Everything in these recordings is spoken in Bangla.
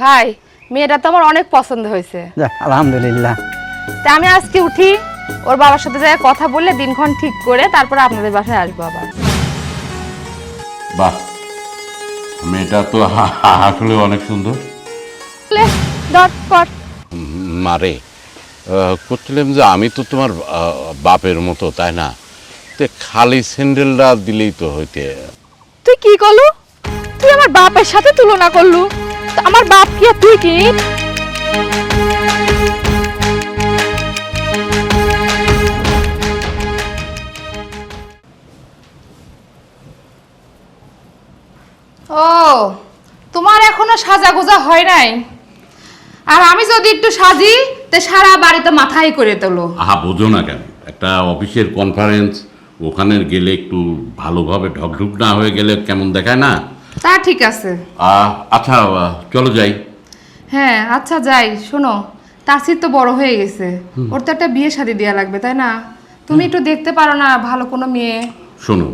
ভাই মেয়েটা তো আমার অনেক পছন্দ হয়েছে। আলহামদুলিল্লাহ। তা আমি আজকে উঠি ওর বাবার সাথে যাই কথা বললে দিনক্ষণ ঠিক করে তারপরে আপনাদের বাসায় আসব আবার। বাহ মেয়েটা তো আসলে অনেক সুন্দর। মারে করছিলাম যে আমি তো তোমার আহ, বাপের মতো তাই না? তে খালি স্যান্ডেলটা দিলেই তো হইতে। তুই কি করলু? তুই আমার বাপের সাথে তুলনা করলু? আমার বাপ কি তুই কি? ও তোমার এখনও সাজা গোজা হয় নাই। আর আমি যদি একটু সাজি তে সারা বাড়িতে মাথায় করে তোলো। আহা বোঝো না কেন একটা অফিসের কনফারেন্স ওখানে গেলে একটু ভালোভাবে ঢকঢুক না হয়ে গেলে কেমন দেখায় না? তা ঠিক আছে। আহ, আচ্ছা আহ, চলো যাই। হ্যাঁ আচ্ছা যাই শোনো তাসির তো বড় হয়ে গেছে। ওর তো একটা বিয়ে শাদি দেওয়া লাগবে তাই না? তুমি একটু দেখতে পারো না ভালো কোনো মেয়ে। শোনো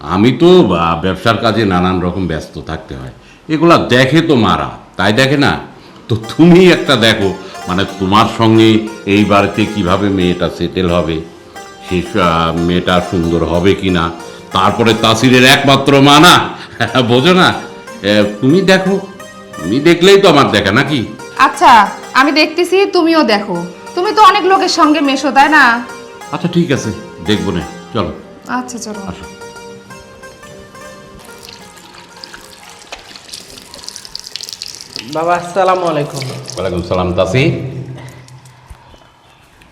আমি তো আহ, ব্যবসার কাজে নানান রকম ব্যস্ত থাকতে হয়। এগুলা দেখে তো মারা তাই দেখে না? তো তুমি একটা দেখো মানে তোমার সঙ্গে এই বাড়িতে কীভাবে মেয়েটা সেটেল হবে? সে আহ, মেয়েটা সুন্দর হবে কি না তারপরে তাসিরের একমাত্র মা না বোঝো না তুমি দেখো তুমি দেখলেই তো আমার দেখা নাকি? আচ্ছা আমি দেখতেছি তুমিও দেখো। তুমি তো অনেক লোকের সঙ্গে মেশো তাই না? আচ্ছা ঠিক আছে দেখব না চলো। আচ্ছা চলো। আসো। বাবা আসসালামু আলাইকুম। ওয়ালাইকুম সালাম তাসি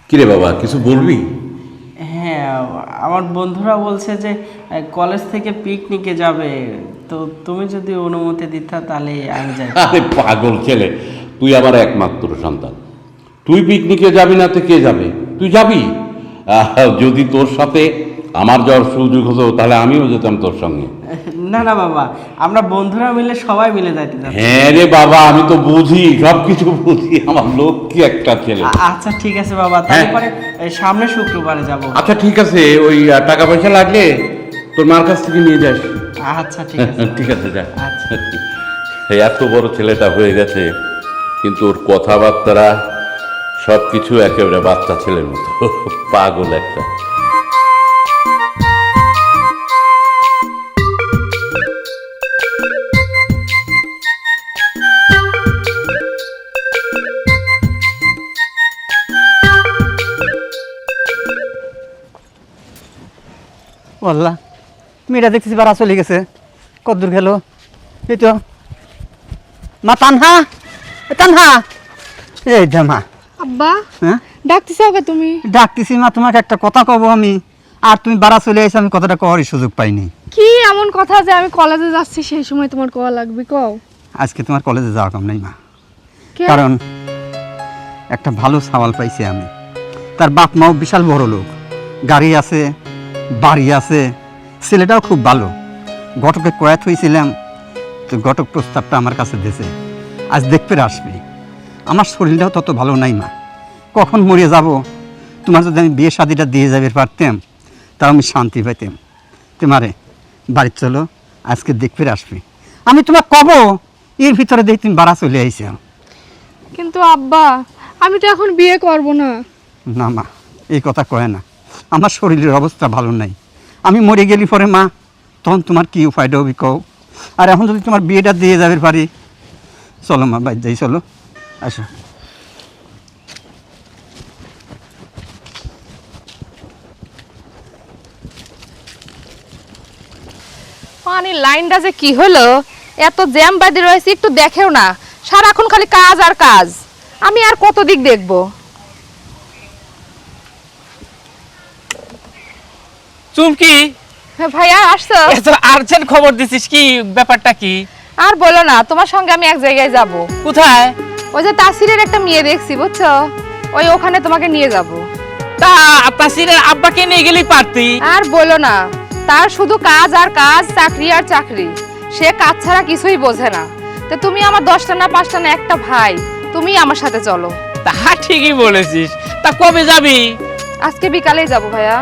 কিরে বাবা কিছু বলবি? হ্যাঁ আমার বন্ধুরা বলছে যে কলেজ থেকে পিকনিকে যাবে। তো তুমি যদি অনুমতি দিতা তাহলে আমি যাই। আরে পাগল ছেলে তুই আমার একমাত্র সন্তান। তুই পিকনিকে যাবি না তো কে যাবে? তুই যাবি? যদি তোর সাথে আমার যাওয়ার সুযোগ হতো তাহলে আমিও যেতাম তোর সঙ্গে। না না বাবা আমরা বন্ধুরা মিলে সবাই মিলে যাইতে যাচ্ছি হ্যাঁ রে বাবা আমি তো বুঝি সব কিছু বুঝি আমার লক্ষ্মী একটা ছেলে। আচ্ছা ঠিক আছে বাবা হ্যাঁ। তারপরে এই সামনে শুক্রবারে যাব। আচ্ছা ঠিক আছে ওই টাকা পয়সা লাগলে তোর মার কাছ থেকে নিয়ে যাস। আচ্ছা ঠিক আছে। ঠিক আছে যা। আচ্ছা। এত বড় ছেলেটা হয়ে গেছে কিন্তু ওর কথাবার্তারা সব কিছু একেবারে বাচ্চা ছেলের মতো পাগল একটা। বললা মেয়েটা দেখতেছি বাড়া চলে গেছে। কদ্দূর গেল এই তো। মা তানহা! তানহা! এই দে মা। আব্বা হ্যাঁ? ডাকতেছো ওকে তুমি? ডাকতেছি মা তোমাকে একটা কথা কব আমি। আর তুমি বাড়া চলে এসে আমি কথাটা কওয়ারই সুযোগ পাইনি। কি এমন কথা যে আমি কলেজে যাচ্ছি সেই সময় তোমার কোয়া লাগবে কও। আজকে তোমার কলেজে যাওয়া কম নাই মা। কারণ একটা ভালো সাওয়াল পাইছি আমি। তার বাপ মাও বিশাল বড় লোক। গাড়ি আছে বাড়ি আছে। ছেলেটাও খুব ভালো। ঘটকে কয়াত হয়েছিলাম তো ঘটক প্রস্তাবটা আমার কাছে দিয়েছে আজ দেখতে আসবি। আমার শরীরটাও তত ভালো নাই মা। কখন মরে যাব? তোমার যদি আমি বিয়ে শাদিটা দিয়ে যাবে পারতাম তাও আমি শান্তি পাইতাম। তোমারে বাড়ি চলো আজকে দেখতে আসবি। আমি তোমার কব এর ভিতরে দেখি তুমি বাড়া চলে আইসো। কিন্তু আব্বা আমি তো এখন বিয়ে করব না। না মা এই কথা কয় না। আমার শরীরের অবস্থা ভালো নাই। আমি মরে গেলি পরে, মা, তখন তোমার কি উপায়টা হবি কও? আর এখন যদি তোমার বিয়েটা দিয়ে যাবে পারি, চলো মা বাইর যাই, চলো। আসো। পানি লাইনটা যে কি হলো? এত জ্যাম বাদি রয়েছে, একটু দেখেও না। সারাক্ষণ খালি কাজ আর কাজ। আমি আর কত দিক দেখব? চুমকি হ্যাঁ ভাইয়া আসছো? এত আর্জেন্ট খবর দিছিস কি? ব্যাপারটা কি? আর বলো না তোমার সঙ্গে আমি এক জায়গায় যাব। কোথায়? ওই যে তাসিরের একটা মেয়ে দেখছি বুঝছ? ওই ওখানে তোমাকে নিয়ে যাব। তা তাসিরের আব্বাকে নিয়ে গেলেই পারতি? আর বলো না তার শুধু কাজ আর কাজ চাকরি আর চাকরি। সে কাজ ছাড়া কিছুই বোঝে না। তো তুমি আমার দশটা না পাঁচটা না একটা ভাই তুমি আমার সাথে চলো। তা ঠিকই বলেছিস। তা কবে যাবি? আজকে বিকালেই যাব ভাইয়া।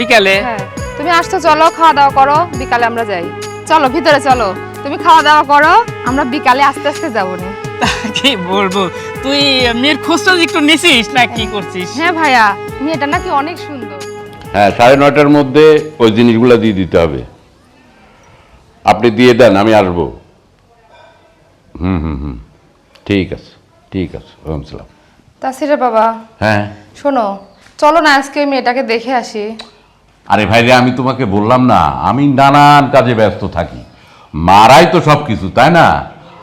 বিকালে? হ্যাঁ। তুমি আসছো চলো খাওয়া দাওয়া করো বিকালে আমরা যাই। চলো ভিতরে চলো। তুমি খাওয়া দাওয়া করো আমরা বিকালে আস্তে আস্তে যাব নি। কি বলব? তুই মেয়ের খোঁজটা একটু নিছিস না? কি করছিস? হ্যাঁ ভাইয়া মেয়েটা নাকি অনেক সুন্দর। হ্যাঁ সাড়ে নয়টার মধ্যে ওই জিনিসগুলো দিয়ে দিতে হবে। আপনি দিয়ে দেন আমি আসব। হুম হুম হুম। ঠিক আছে ঠিক আছে ওরকম সালাম। তাসিরের বাবা হ্যাঁ। শোনো চলো না আজকে ওই মেয়েটাকে দেখে আসি। আরে ভাই রে আমি তোমাকে বললাম না আমি নানান কাজে ব্যস্ত থাকি। মারাই তো সব কিছু তাই না?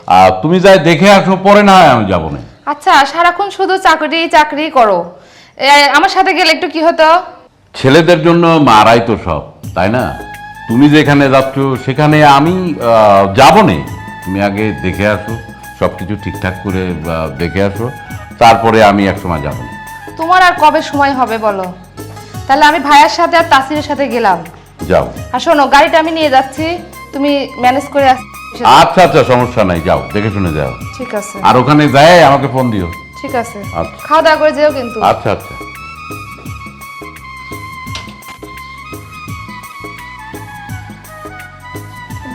আর তুমি যাই দেখে আসো পরে না হয় আমি যাব না। আচ্ছা সারাক্ষণ শুধু চাকরি চাকরি করো। এ, আমার সাথে গেলে একটু কি হতো? ছেলেদের জন্য মারাই তো সব তাই না? তুমি যেখানে যাচ্ছ সেখানে আমি যাব না। তুমি আগে দেখে আসো সব কিছু ঠিকঠাক করে আহ, দেখে আসো। তারপরে আমি এক সময় যাব না। তোমার আর কবে সময় হবে বলো? তাহলে আমি ভাইয়ার সাথে আর তাসিরের সাথে গেলাম। যাও। আর শোনো গাড়িটা আমি নিয়ে যাচ্ছি তুমি ম্যানেজ করে আস আচ্ছা আচ্ছা সমস্যা নাই যাও দেখে শুনে যাও। ঠিক আছে। আর ওখানে যায় আমাকে ফোন দিও। ঠিক আছে। আচ্ছা। খাওয়া দাওয়া করে যেও কিন্তু। আচ্ছা আচ্ছা।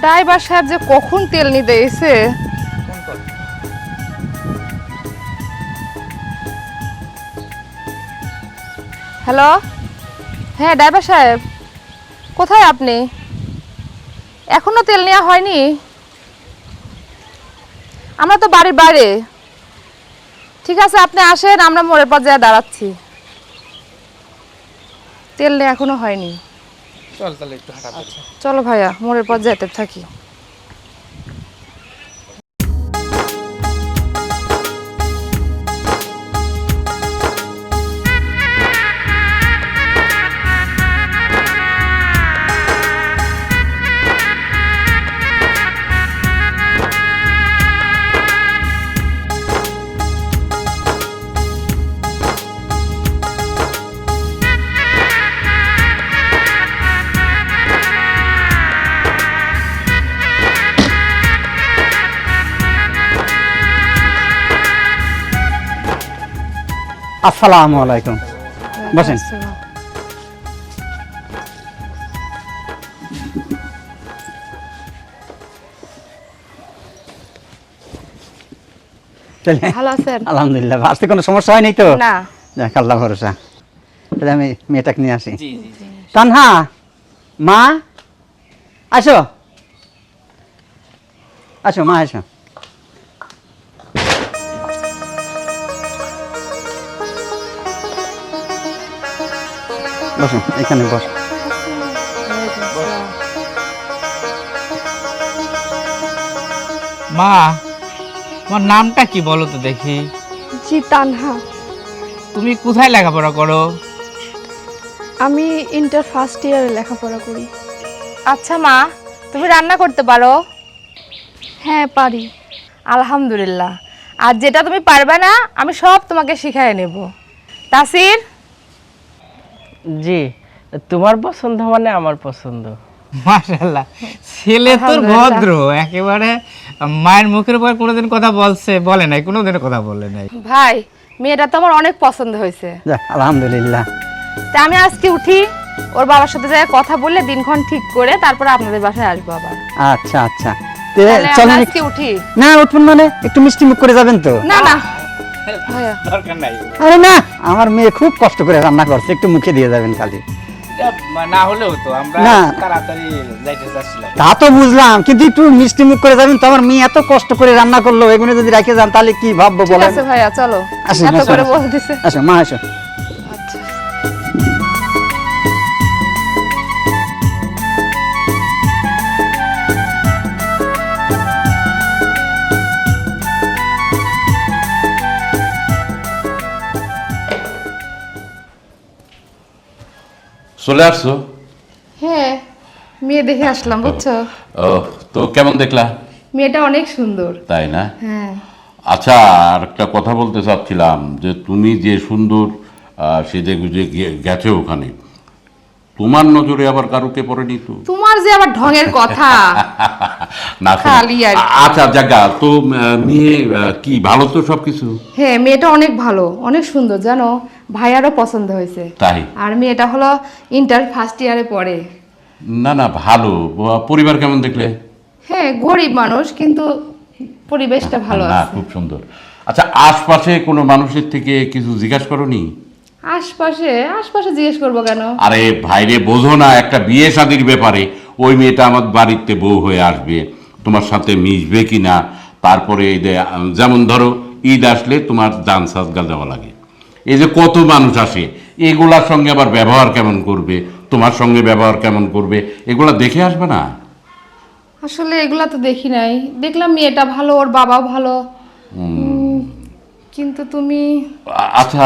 ড্রাইভার সাহেব যে কখন তেল নিতে এসে? হ্যালো? হ্যাঁ ড্রাইভার সাহেব। কোথায় আপনি? এখনও তেল নেওয়া হয়নি? আমরা তো বাড়ির বাইরে। ঠিক আছে আপনি আসেন আমরা মোড়ের পর যায় দাঁড়াচ্ছি। তেল নেওয়া এখনও হয়নি। চল তাহলে একটু চলো ভাইয়া মোড়ের পর যেতে থাকি। আসসালামু আলাইকুম। বসেন। ভালো আছেন? আলহামদুলিল্লাহ আসতে কোনো সমস্যা হয়নি তো? না। যাক আল্লাহ ভরসা। তাহলে আমি মেয়েটাকে নিয়ে আসি। জি জি জি। তানহা মা আসো। আসো মা আসো। বসো এখানে বস। মা তোমার নামটা কি বলো তো দেখি? জি তানহা। তুমি কোথায় লেখাপড়া করো? আমি ইন্টার ফার্স্ট ইয়ারে লেখাপড়া করি। আচ্ছা মা তুমি রান্না করতে পারো? হ্যাঁ পারি। আলহামদুলিল্লাহ। আর যেটা তুমি পারবে না আমি সব তোমাকে শিখাই নেব। তাসির জি তোমার পছন্দ মানে আমার পছন্দ। মাশাল্লাহ ছেলে তোর ভদ্র একেবারে মায়ের মুখের উপর কোনোদিন কথা বলছে বলে নাই কোনোদিন কথা বলে নাই। ভাই মেয়েটা তো আমার অনেক পছন্দ হয়েছে। যাক আলহামদুলিল্লাহ। তা আমি আজকে উঠি ওর বাবার সাথে যাই কথা বললে দিনক্ষণ ঠিক করে তারপর আপনাদের বাসায় আসব আবার। আচ্ছা আচ্ছা। চলেন আজকে উঠি। না উঠুন মানে একটু মিষ্টি মুখ করে যাবেন তো? না না। দরকার নাই। আরে না আমার মেয়ে খুব কষ্ট করে রান্না করছে একটু মুখে দিয়ে যাবেন খালি। না হলেও তো আমরা তাড়াতাড়ি যাইতে চাচ্ছিলাম। তা তো বুঝলাম কিন্তু একটু মিষ্টি মুখ করে যাবেন তোমার মেয়ে এত কষ্ট করে রান্না করল এগুলো যদি রেখে যান তাহলে কি ভাববো ঠিক আছে ভাইয়া চলো। আসেন, এত করে বলতেছে। আসো মা আসো চলে আসছো? হ্যাঁ মেয়ে দেখে আসলাম বুঝছ? ও তো কেমন দেখলা? মেয়েটা অনেক সুন্দর। তাই না? হ্যাঁ। আচ্ছা আর একটা কথা বলতে চাচ্ছিলাম যে তুমি যে সুন্দর সেজে গুজে গেছো ওখানে। তোমার নজরে আবার কারুকে পড়েনি তো? তোমার যে আবার ঢঙের কথা। না খালি আর আচ্ছা জায়গা তো মেয়ে কি ভালো তো সবকিছু? হ্যাঁ মেয়েটা অনেক ভালো অনেক সুন্দর জানো? ভাইয়ারও পছন্দ হয়েছে। তাই? আর মেয়েটা হলো ইন্টার ফার্স্ট ইয়ারে পড়ে। না না ভালো। পরিবার কেমন দেখলে? হ্যাঁ গরিব মানুষ কিন্তু পরিবেশটা ভালো আছে। খুব সুন্দর। আচ্ছা আশপাশে কোনো মানুষের থেকে কিছু জিজ্ঞাসা করনি? আশপাশে আশপাশে জিজ্ঞেস করব কেন? আরে ভাইরে বোঝো না একটা বিয়ে শাদির ব্যাপারে ওই মেয়েটা আমার বাড়িতে বউ হয়ে আসবে। তোমার সাথে মিশবে কি না? তারপরে এই যেমন ধরো ঈদ আসলে তোমার দান সাজগা দেওয়া লাগে। এই যে কত মানুষ আসে এগুলার সঙ্গে আবার ব্যবহার কেমন করবে? তোমার সঙ্গে ব্যবহার কেমন করবে? এগুলা দেখে আসবে না? আসলে এগুলা তো দেখি নাই। দেখলাম মেয়েটা ভালো ওর বাবাও ভালো। কিন্তু তুমি আচ্ছা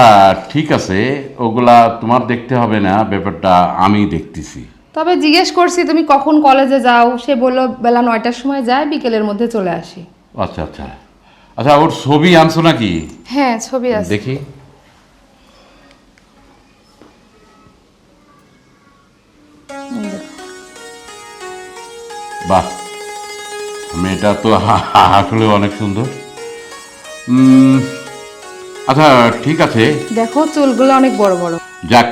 ঠিক আছে ওগুলা তোমার দেখতে হবে না ব্যাপারটা আমি দেখতেছি তবে জিজ্ঞেস করছি তুমি কখন কলেজে যাও সে বলল বেলা নয়টার সময় যায় বিকেলের মধ্যে চলে আসি আচ্ছা আচ্ছা আচ্ছা ওর ছবি আনছো নাকি হ্যাঁ ছবি আছে দেখি বাহ মেয়েটা তো আসলে অনেক সুন্দর আচ্ছা ঠিক আছে। দেখো চুলগুলো অনেক বড় বড়। যাক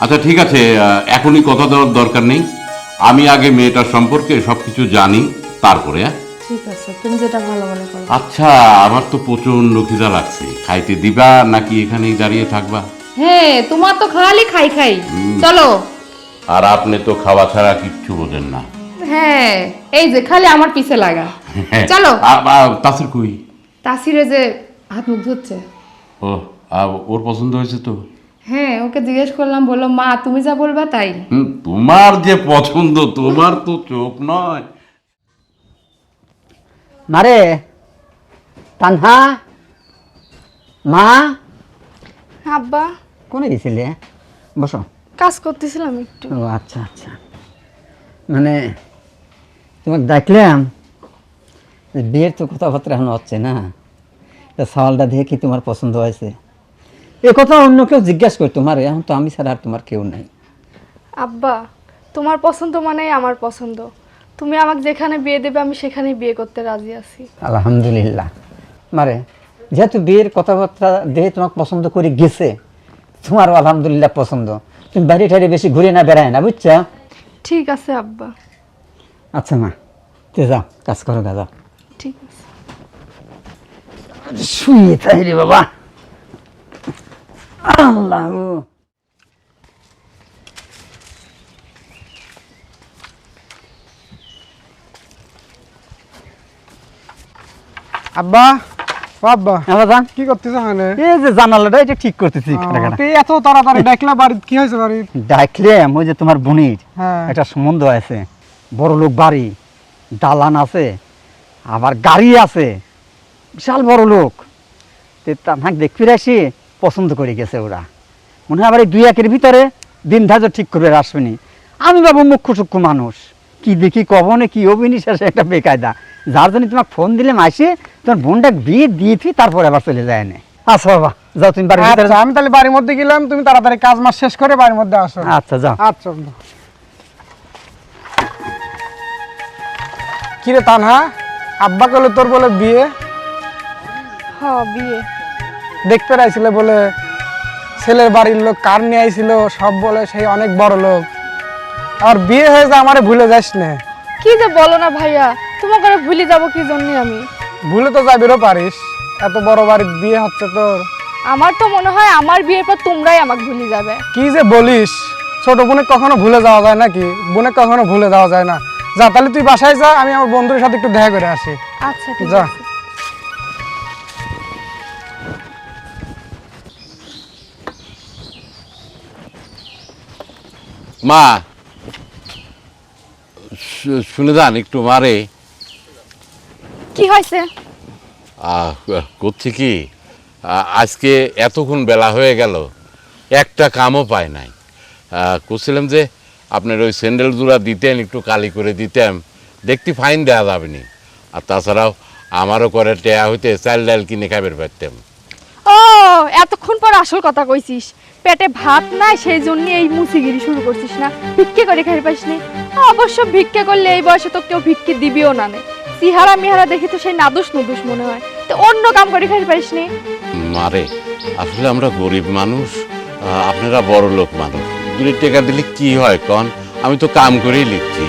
আচ্ছা ঠিক আছে এখনই কথা দেওয়ার দরকার নেই। আমি আগে মেয়েটার সম্পর্কে সব কিছু জানি তারপরে হ্যাঁ? ঠিক আছে তুমি যেটা ভালো মনে করো। আচ্ছা আমার তো প্রচণ্ড খিদা লাগছে। খাইতে দিবা নাকি এখানেই দাঁড়িয়ে থাকবা? হ্যাঁ তোমার তো খালি খাই খাই। চলো। আর আপনি তো খাওয়া ছাড়া কিচ্ছু বোঝেন না। হ্যাঁ এই যে খালি আমার পিছে লাগা। চলো। আ- আ- তাসির কই? তাসিরে যে হাত মুখ ধুচ্ছে। ও ওর পছন্দ হয়েছে তো? হ্যাঁ ওকে জিজ্ঞেস করলাম বলল মা তুমি যা বলবা তাই। তোমার যে পছন্দ তোমার তো চোখ নয়। মারে তানহা মা। আব্বা। কোনে গেছিলে? বসো। কাজ করতেছিলাম একটু। ও আচ্ছা আচ্ছা। মানে তোমাকে দেখলাম বিয়ের তো কথাবার্তা এখন হচ্ছে না। সওয়ালটা দেখে কি তোমার পছন্দ হয়েছে? এ কথা অন্য কেউ জিজ্ঞাসা করতো মারে এখন তো আমি ছাড়া আর তোমার কেউ নাই। আব্বা তোমার পছন্দ মানেই আমার পছন্দ। তুমি আমাকে যেখানে বিয়ে দেবে আমি সেখানে বিয়ে করতে রাজি আছি। আলহামদুলিল্লাহ। মারে যেহেতু বিয়ের কথাবার্তা দেখে তোমাকে পছন্দ করে গেছে তোমারও আলহামদুলিল্লাহ পছন্দ। তুমি বাইরে টাইরে বেশি ঘুরে না বেড়ায় না বুঝছ? ঠিক আছে আব্বা। আচ্ছা মা তে যাও কাজ করো গা যাও শুয়ে তাই রে বাবা আল্লাহ। আব্বা আব্বা বাবা, কি করতেছ ওখানে এই যে জানালাটা এটা ঠিক করতেছি। তুই এত তাড়াতাড়ি ডাকলা বাড়ি কি হয়েছে ডাকলাম ওই যে তোমার বোনের। হ্যাঁ। একটা সম্বন্ধ আছে। বড় লোক বাড়ি দালান আছে আবার গাড়ি আছে। বিশাল বড় লোক। তাহাক দেখতে আসি পছন্দ করে গেছে ওরা। মনে হয় আবার এই দুই একের ভিতরে দিন ধার্য ঠিক করবে আসবেনি আমি বাবু মুখ্য সূক্ষ্ম মানুষ। কি দেখি কবনে কি অভিনি শেষে একটা বেকায়দা। যার জন্য তোমাকে ফোন দিলে আসে তোমার বোনটা বিয়ে দিয়ে তারপরে আবার চলে যায় না আচ্ছা বাবা যাও তুমি বাড়ির ভিতরে। আচ্ছা আমি তাহলে বাড়ির মধ্যে গেলাম তুমি তাড়াতাড়ি কাজ মাস শেষ করে বাড়ির মধ্যে আসো। আচ্ছা যাও। আচ্ছা আব্বা। কি রে তানহা আব্বা কলে তোর বলে বিয়ে। বিয়ে। দেখতে রাইছিলে বলে ছেলের বাড়ির লোক কার নিয়ে আইছিল সব বলে সেই অনেক বড় লোক। আর বিয়ে হয়েছে আমারে ভুলে যাস না। কি যে বলো না ভাইয়া তোমাকে ভুলে যাব কি জন্য আমি? ভুলে তো যাবিরও পারিস এত বড় বাড়ির বিয়ে হচ্ছে তোর। আমার তো মনে হয় আমার বিয়ের পর তোমরাই আমাকে ভুলে যাবে। কি যে বলিস ছোট বোনে কখনো ভুলে যাওয়া যায় নাকি? বোনে কখনো ভুলে যাওয়া যায় না। যা তাহলে তুই বাসায় যা আমি আমার বন্ধুর সাথে একটু দেখা করে আসি। আচ্ছা ঠিক যা। মা শুনে যান একটু মারে। কি হয়েছে? করছি কি? আজকে এতক্ষণ বেলা হয়ে গেল একটা কামও পায় নাই। করছিলাম যে আপনার ওই স্যান্ডেল জোড়া দিতেন একটু কালি করে দিতাম দেখতে ফাইন দেওয়া যাবে নি। আর তাছাড়াও আমারও করে টেয়া হইতে চাল ডাল কিনে খাবার পারতাম। ও এতক্ষণ পর আসল কথা কইছিস। পেটে ভাত নাই সেই জন্য এই মুসিগিরি শুরু করছিস না। ভিক্ষে করে খাই পাইস নি। অবশ্য ভিক্ষে করলে এই বয়সে তো কেউ ভিক্ষে দিবিও না নে। সিহারা মিহারা দেখি তো সেই নাদুস নুদুস মনে হয়। তো অন্য কাম করে খাই পারিস নি। মারে আসলে আমরা গরিব মানুষ আপনারা বড় লোক মানুষ। দুই টাকা দিলে কি হয় কন? আমি তো কাম করেই লিখছি।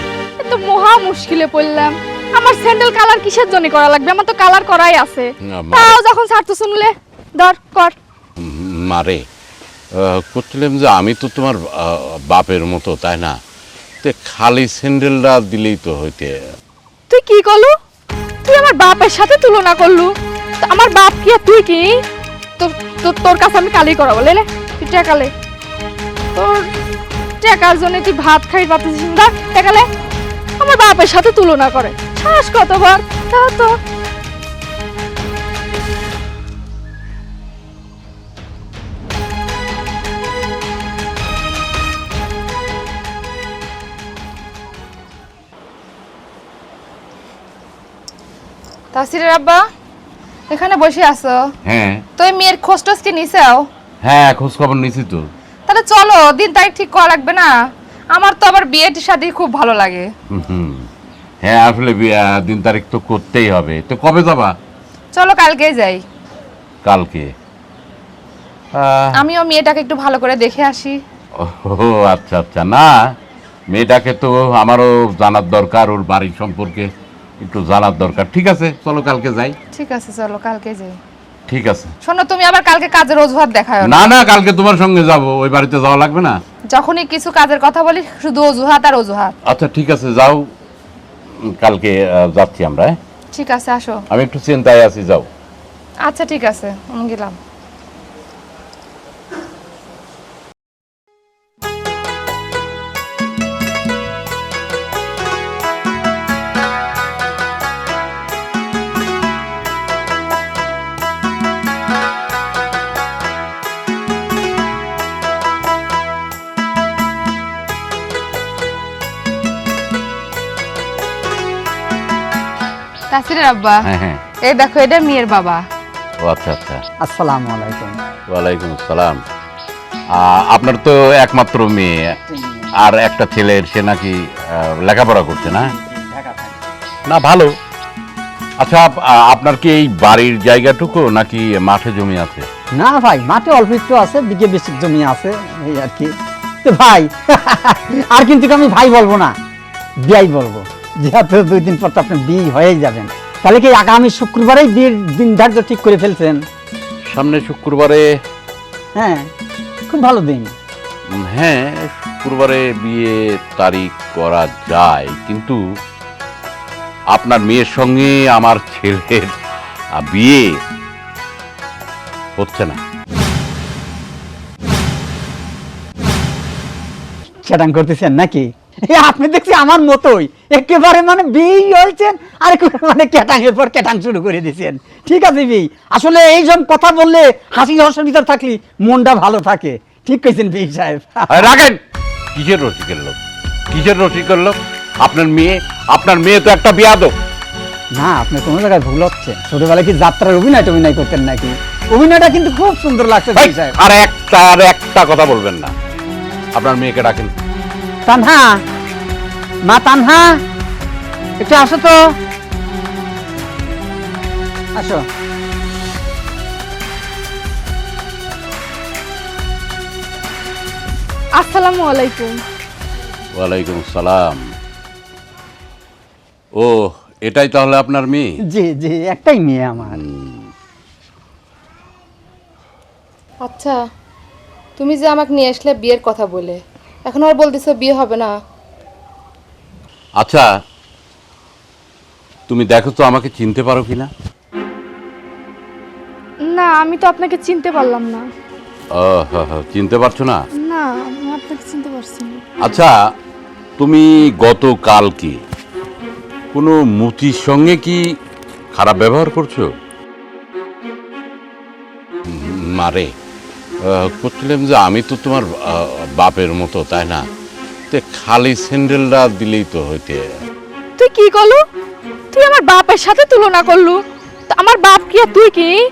তো মহা মুশকিলে পড়লাম। আমার স্যান্ডেল কালার কিসের জন্য করা লাগবে? আমার তো কালার করাই আছে। তাও যখন ছাড়তো শুনলে ধর কর। মারে করছিলাম যে আমি তো তোমার বাপের মতো তাই না? তে খালি স্যান্ডেলটা দিলেই তো হইতে। তুই কি করলু? তুই আমার বাপের সাথে তুলনা করলু। আমার বাপ কি আর তুই কি? তোর কাছে আমি কালি করাবো লে তুই টেকালে তোর টেকার জন্য তুই ভাত খাই পাচ্ছিস না টেকালে আমার বাপের সাথে তুলনা করে। শ্বাস কতবার তা তো তাসিরের আব্বা এখানে বসে আছো? হ্যাঁ। তো এই মেয়ের খোঁজ টোজ কি নিছেও হ্যাঁ খোঁজ খবর নিছি তো। তাহলে চলো দিন তারিখ ঠিক করা লাগবে না। আমার তো আবার বিয়েটি শাদি খুব ভালো লাগে। হ্যাঁ আসলে বিয়া- দিন তারিখ তো করতেই হবে। তো কবে যাবা? চলো কালকেই যাই। কালকে। আমিও মেয়েটাকে একটু ভালো করে দেখে আসি। ও আচ্ছা আচ্ছা। না মেয়েটাকে তো আমারও জানার দরকার ওর বাড়ির সম্পর্কে। একটু জানার দরকার। ঠিক আছে? চলো কালকে যাই। ঠিক আছে চলো কালকে যাই। ঠিক আছে। শোনো তুমি আবার কালকে কাজের অজুহাত দেখায় না। না কালকে তোমার সঙ্গে যাব। ওই বাড়িতে যাওয়া লাগবে না? যখনই কিছু কাজের কথা বলি শুধু অজুহাত আর অজুহাত। আচ্ছা ঠিক আছে যাও। কালকে যাচ্ছি আমরা হ্যাঁ? ঠিক আছে আসো। আমি একটু চিন্তায় আছি যাও। আচ্ছা ঠিক আছে আমি গেলাম। তাসিরের আব্বা। হ্যাঁ হ্যাঁ। এই দেখো এটা মেয়ের বাবা। ও আচ্ছা আচ্ছা। আসসালামু আলাইকুম। ওয়ালাইকুম আসসালাম। আপনার তো একমাত্র মেয়ে। আর একটা ছেলের সে নাকি লেখাপড়া করছে না? না ভালো। আচ্ছা আপ- আপনার কি এই বাড়ির জায়গাটুকু নাকি মাঠে জমি আছে? না ভাই মাঠে অল্প একটু আছে দিকে বেশি জমি আছে এই আর কি। ভাই আর কিন্তু আমি ভাই বলব না? বিয়াই বলব। যেহেতু দুই দিন পর তো আপনি বিয়ে হয়েই যাবেন তাহলে কি আগামী শুক্রবারেই বিয়ের দিন ধার্য ঠিক করে ফেলছেন? সামনে শুক্রবারে হ্যাঁ খুব ভালো দিন। হ্যাঁ শুক্রবারে বিয়ে তারিখ করা যায় কিন্তু আপনার মেয়ের সঙ্গে আমার ছেলের বিয়ে হচ্ছে না। চ্যাটাং করতেছেন নাকি? এ, আপনি দেখছি আমার মতোই। একেবারে মানে বিয়ে হয়েছেন আর মানে ক্যাটাংয়ের পর ক্যাটাং শুরু করে দিয়েছেন ঠিক আছে বি আসলে এইজন কথা বললে হাসি হর্ষের ভিতর থাকলে মনটা ভালো থাকে। ঠিক কইছেন বি সাহেব। রাখেন! কিসের রসিকের লোক কিসের রসিকের লোক আপনার মেয়ে আপনার মেয়ে তো একটা বিয়াদক না আপনি কোনো জায়গায় ভুল হচ্ছে ছোটবেলায় কি যাত্রার অভিনয় অভিনয় করতেন নাকি? অভিনয়টা কিন্তু খুব সুন্দর লাগছে সাহেব। আর একটা আর একটা কথা বলবেন না। আপনার মেয়েকে ডাকেন। তানহা মা তানহা একটু আসো তো। আসো। আসসালামু আলাইকুম। ওয়ালাইকুম সালাম। ও এটাই তাহলে আপনার মেয়ে? জি জি একটাই মেয়ে আমার। আচ্ছা তুমি যে আমাকে নিয়ে আসলে বিয়ের কথা বলে এখন আর বলতেছো বিয়ে হবে না। আচ্ছা তুমি দেখো তো আমাকে চিনতে পারো কিনা? না না আমি তো আপনাকে চিনতে পারলাম না। ও, হ, হ, চিনতে পারছ না? না আমি আপনাকে চিনতে পারছি না। আচ্ছা তুমি গতকাল কি কোনো মুচির সঙ্গে কি খারাপ ব্যবহার করছ? মারে করছিলাম যে আমি তো তোমার বাপের মতো তাই না? তে খালি স্যান্ডেলটা দিলেই তো হইতে। তুই কি করলু? তুই আমার বাপের সাথে তুলনা করলু। তো আমার বাপ কি আর তুই কি?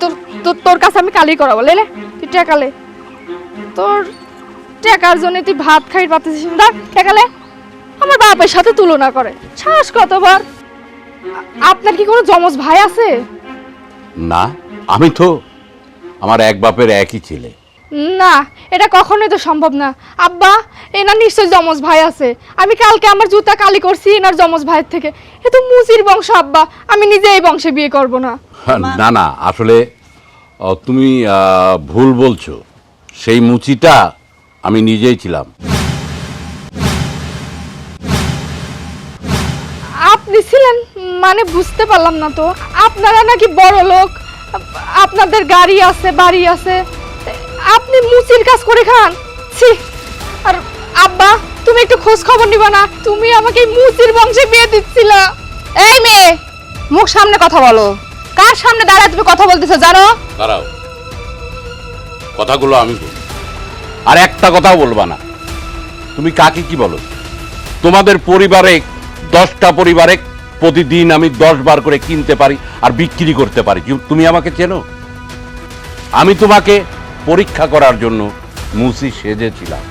তোর তোর- তোর কাছে আমি কালি করাবো লে লে, তুই টেকালে তোর টেকার জন্য তুই ভাত খাই পাচ্ছিস না? টেকালে আমার বাপের সাথে তুলনা করে। শ্বাস কতবার? আ- আপনার কি কোনো জমজ ভাই আছে? না আমি তো আমার এক বাপের একই ছেলে। না এটা কখনোই তো সম্ভব না। আব্বা এনার নিশ্চয় যমজ ভাই আছে। আমি কালকে আমার জুতা কালি করছি এনার যমজ ভাইয়ের থেকে। এ তো মুচির বংশ আব্বা। আমি নিজে এই বংশে বিয়ে করব না। না না আসলে তুমি ভুল বলছো। সেই মুচিটা আমি নিজেই ছিলাম। আপনি ছিলেন মানে বুঝতে পারলাম না তো। আপনারা নাকি বড় লোক আপনাদের গাড়ি আছে বাড়ি আছে। আপনি মুচির কাজ করে খান। ছি, আর আব্বা, তুমি একটু খোঁজ খবর নিবা না। তুমি আমাকে মুচির বংশে বিয়ে দিচ্ছিলা। এই মেয়ে, মুখ সামনে কথা বলো। কার সামনে দাঁড়ায় তুমি কথা বলতেছো, জানো? দাঁড়াও। কথাগুলো আমি বলি আর একটা কথাও বলবা না। তুমি কাকে কি বলো? তোমাদের পরিবারে, দশটা পরিবারে প্রতিদিন আমি দশ বার করে কিনতে পারি আর বিক্রি করতে পারি। তুমি আমাকে চেনো? আমি তোমাকে পরীক্ষা করার জন্য মুসি সেজেছিলাম।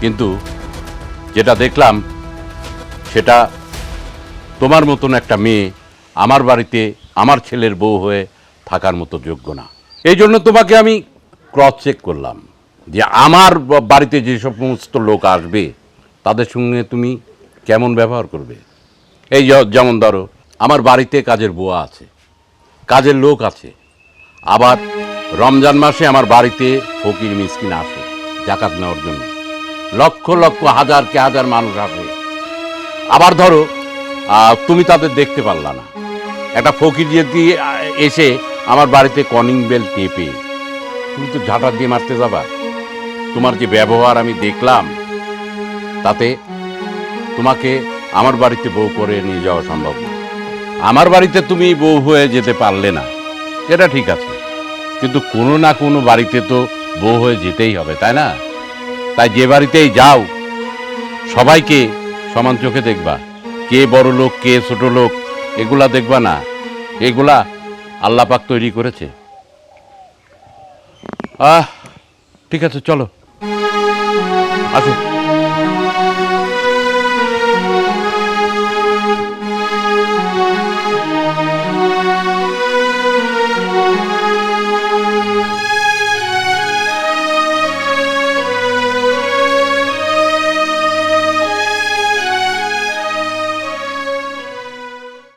কিন্তু যেটা দেখলাম, সেটা তোমার মতন একটা মেয়ে আমার বাড়িতে আমার ছেলের বউ হয়ে থাকার মতো যোগ্য না। এই জন্য তোমাকে আমি ক্রস চেক করলাম যে আমার বাড়িতে যে সমস্ত লোক আসবে, তাদের সঙ্গে তুমি কেমন ব্যবহার করবে? এই যেমন ধরো, আমার বাড়িতে কাজের বুয়া আছে, কাজের লোক আছে, আবার রমজান মাসে আমার বাড়িতে ফকির মিসকিন আসে, জাকাত নেওয়ার জন্য। লক্ষ লক্ষ হাজার কে হাজার মানুষ আসে। আবার ধরো তুমি তাদের দেখতে পারলা না। একটা ফকির যদি এসে আমার বাড়িতে কনিং বেল টেপে, তুমি তো ঝাঁটা দিয়ে মারতে যাবা। তোমার যে ব্যবহার আমি দেখলাম, তাতে তোমাকে আমার বাড়িতে বউ করে নিয়ে যাওয়া সম্ভব না। আমার বাড়িতে তুমি বউ হয়ে যেতে পারলে না। এটা ঠিক আছে। কিন্তু কোনো না কোনো বাড়িতে তো বউ হয়ে যেতেই হবে, তাই না? তাই যে বাড়িতেই যাও, সবাইকে সমান চোখে দেখবা। কে বড় লোক, কে ছোট লোক, এগুলা দেখবা না। এগুলা আল্লাপাক তৈরি করেছে। আহ, ঠিক আছে, চলো। আসো।